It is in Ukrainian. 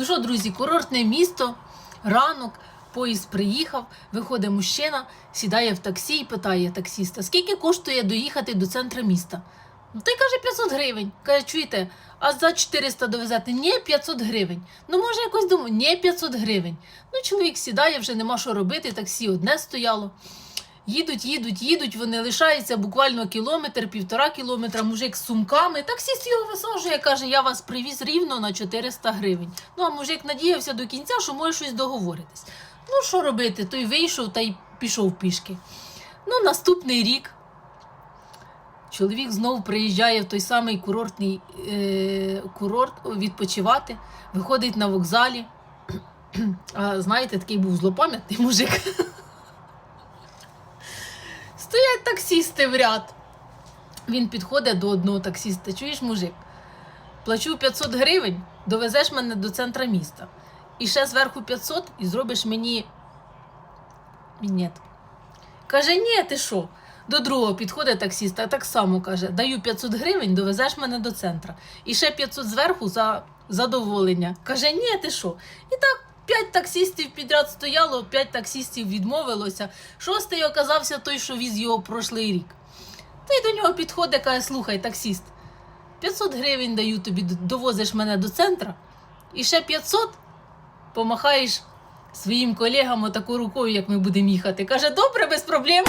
Ну що, друзі, курортне місто, ранок, поїзд приїхав, виходить мужчина, сідає в таксі і питає таксіста, скільки коштує доїхати до центру міста? Ну, той каже 500 гривень. Каже, чуєте, а за 400 довезете? Ні, 500 гривень. Ну, може, якось думаю, ні, 500 гривень. Ну, чоловік сідає, вже нема що робити, таксі одне стояло. Їдуть, їдуть, їдуть, вони лишаються буквально кілометр, півтора кілометра, мужик з сумками. Таксіст його висаджує, каже, я вас привіз рівно на 400 гривень. Ну, а мужик надіявся до кінця, що може щось договоритись. Ну, що робити? Той вийшов та й пішов пішки. Ну, наступний рік чоловік знову приїжджає в той самий курортний е, курорт відпочивати, виходить на вокзалі. А знаєте, такий був злопам'ятний мужик. Таксісти в ряд. Він підходить до одного таксіста. Чуєш, мужик? Плачу 500 гривень, довезеш мене до центра міста. І ще зверху 500 і зробиш мені. Мінет. Каже, ні, ти що? До другого підходить таксіст, а так само каже: даю 500 гривень, довезеш мене до центра. І ще 500 зверху за задоволення. Каже, ні, ти що? І так. П'ять таксістів підряд стояло, п'ять таксістів відмовилося. Шостий оказався той, що віз його прошлий рік. Та й до нього підходить, каже, слухай, таксіст, 500 гривень даю тобі, довозиш мене до центра, і ще 500 помахаєш своїм колегам отаку рукою, як ми будемо їхати. Каже, добре, без проблем.